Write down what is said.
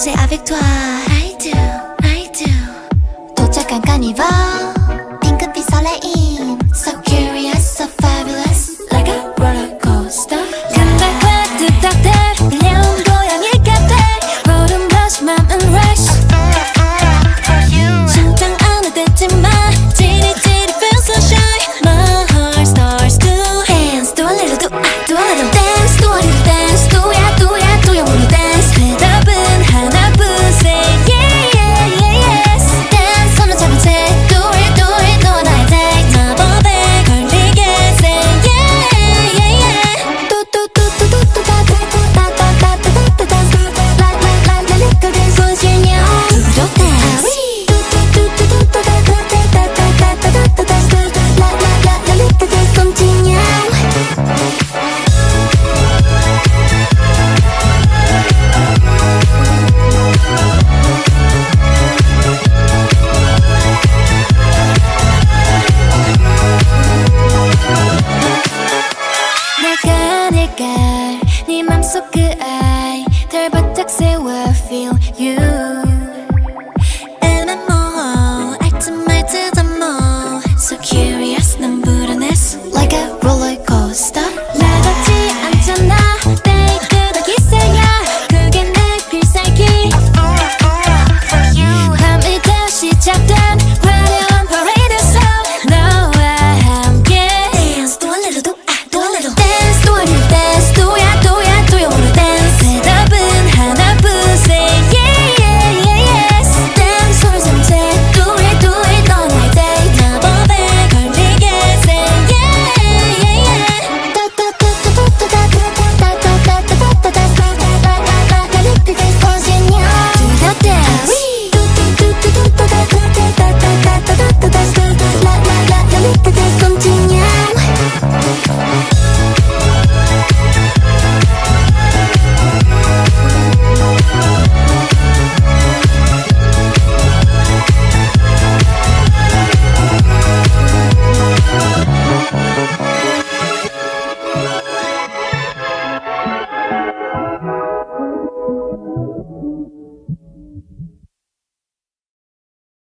danser avec toi I do, I do 도착한 카니발 속 그 아이들 바짝 세워 feel you